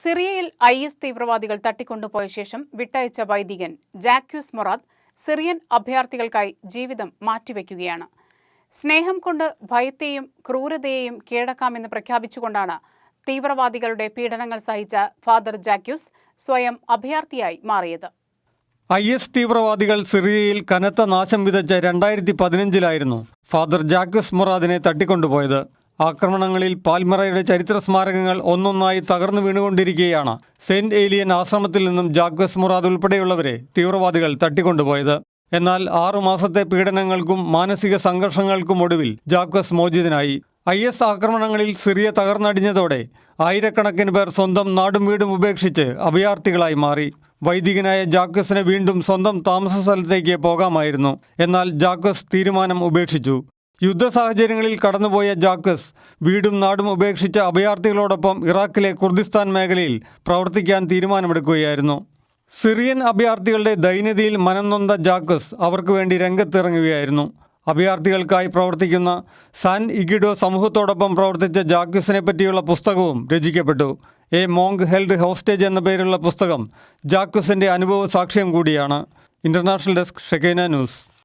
സിറിയയിൽ I S തീവ്രവാദികൾ തട്ടിക്കൊണ്ടുപോയ ശേഷം വിട്ടയച്ച വൈദികൻ ജാക്യൂസ് മൊറാദ് സിറിയൻ അഭയാർത്ഥികൾക്കായി ജീവിതം മാറ്റിവെക്കുകയാണ്. സ്നേഹം കൊണ്ട് ഭയത്തെയും ക്രൂരതയെയും കീഴടക്കാമെന്ന് പ്രഖ്യാപിച്ചുകൊണ്ടാണ് തീവ്രവാദികളുടെ പീഡനങ്ങൾ സഹിച്ച ഫാദർ ജാക്യൂസ് സ്വയം അഭയാർത്ഥിയായി മാറിയത്. ഐ എസ് തീവ്രവാദികൾ സിറിയയിൽ കനത്ത നാശം വിതച്ച രണ്ടായിരത്തി പതിനഞ്ചിലായിരുന്നു ഫാദർ ജാക്യൂസ് മൊറാദിനെ തട്ടിക്കൊണ്ടുപോയത്. ആക്രമണങ്ങളിൽ പാൽമറയുടെ ചരിത്ര സ്മാരകങ്ങൾ ഒന്നൊന്നായി തകർന്നു വീണുകൊണ്ടിരിക്കുകയാണ് സെന്റ് ഏലിയൻ ആശ്രമത്തിൽ നിന്നും ജാക്വസ് മുറാദ് ഉൾപ്പെടെയുള്ളവരെ തീവ്രവാദികൾ തട്ടിക്കൊണ്ടുപോയത്. എന്നാൽ ആറുമാസത്തെ പീഡനങ്ങൾക്കും മാനസിക സംഘർഷങ്ങൾക്കും ഒടുവിൽ ജാക്വസ് മോചിതനായി. ഐ എസ് ആക്രമണങ്ങളിൽ സിറിയ തകർന്നടിഞ്ഞതോടെ ആയിരക്കണക്കിന് പേർ സ്വന്തം നാടും വീടും ഉപേക്ഷിച്ച് അഭയാർത്ഥികളായി മാറി. വൈദികനായ ജാക്വസിനെ വീണ്ടും സ്വന്തം താമസ സ്ഥലത്തേക്ക് പോകാമായിരുന്നു. എന്നാൽ ജാക്വസ് തീരുമാനം ഉപേക്ഷിച്ചു. യുദ്ധ സാഹചര്യങ്ങളിൽ കടന്നുപോയ ജാക്കസ് വീടും നാടും ഉപേക്ഷിച്ച അഭയാർത്ഥികളോടൊപ്പം ഇറാഖിലെ കുർദിസ്ഥാൻ മേഖലയിൽ പ്രവർത്തിക്കാൻ തീരുമാനമെടുക്കുകയായിരുന്നു. സിറിയൻ അഭയാർത്ഥികളുടെ ദൈന്യതയിൽ മനംനൊന്ത ജാക്കസ് അവർക്ക് വേണ്ടി രംഗത്തിറങ്ങുകയായിരുന്നു. അഭയാർത്ഥികൾക്കായി പ്രവർത്തിക്കുന്ന സാൻ ഇഗിഡോ സമൂഹത്തോടൊപ്പം പ്രവർത്തിച്ച ജാക്കസിനെ പറ്റിയുള്ള പുസ്തകവും രചിക്കപ്പെട്ടു. എ മോങ് ഹെൽഡ് ഹോസ്റ്റേജ് എന്ന പേരുള്ള പുസ്തകം ജാക്കസിന്റെ അനുഭവ സാക്ഷ്യം കൂടിയാണ്. International desk Shekinah news.